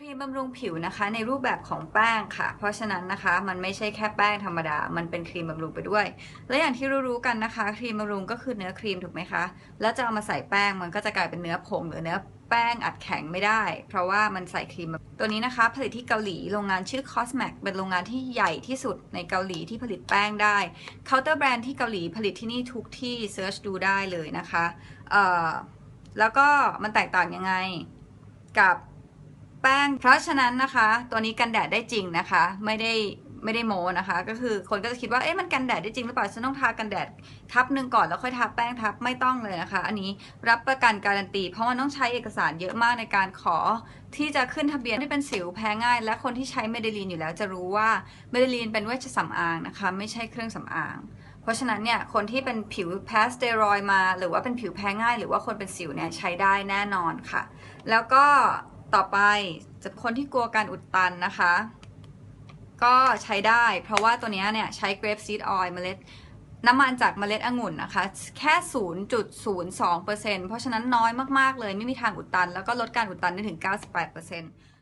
ครีมบำรุงผิวนะคะในรูปแบบของแป้งค่ะ เพราะฉะนั้นนะคะ มันไม่ใช่แค่แป้งธรรมดา มันเป็นครีมบำรุงไปด้วย และอย่างที่รู้ๆกันนะคะ ครีมบำรุงก็คือเนื้อครีมถูกไหมคะ แล้วจะเอามาใส่แป้งมันก็จะกลายเป็นเนื้อผงหรือเนื้อแป้งอัดแข็งไม่ได้ เพราะว่ามันใส่ครีมตัวนี้นะคะ ผลิตที่เกาหลีโรงงานชื่อ Cosmac เป็นโรงงานที่ใหญ่ที่สุดในเกาหลีที่ผลิตแป้งได้เคาน์เตอร์แบรนด์ที่เกาหลีผลิตที่นี่ทุกที่เซิร์ชดูได้เลยนะคะเอ่อแล้วก็มันแตกต่างยังไงกับ ป้ง เพราะฉะนั้นนะคะ ตัวนี้กันแดดได้จริงนะคะ ไม่ได้ไม่ได้โมนะคะ ก็คือคนก็จะคิดว่าเอ๊ะมันกันแดดได้จริงหรือเปล่าฉันต้องทากันแดดทับหนึ่งก่อนแล้วค่อยทาแป้งทับไม่ต้องเลยนะคะ อันนี้รับประกันการันตี เพราะมันต้องใช้เอกสารเยอะมากในการขอที่จะขึ้นทะเบียนที่เป็นสิวแพ้ง่าย และคนที่ใช้เมเดลีนอยู่แล้วจะรู้ว่าเมเดลีนเป็นเวชสำอางนะคะ ไม่ใช่เครื่องสำอางเพราะฉะนั้นเนี่ยคนที่เป็นผิวแพ้สเตียรอยมา หรือว่าเป็นผิวแพ้ง่าย หรือว่าคนเป็นสิวเนี่ยใช้ได้แน่นอนค่ะ แล้วก็ ต่อไปจะคนที่กลัวการอุดตันนะคะ ก็ใช้ได้เพราะว่าตัวนี้เนี่ยใช้ grape seed oil เมล็ดน้ำมันจากเมล็ดองุ่นนะคะ แค่ 0.02%เพราะฉะนั้นน้อยมาก ๆ เลยไม่มีทางอุดตัน แล้วก็ลดการอุดตันได้ถึง 98%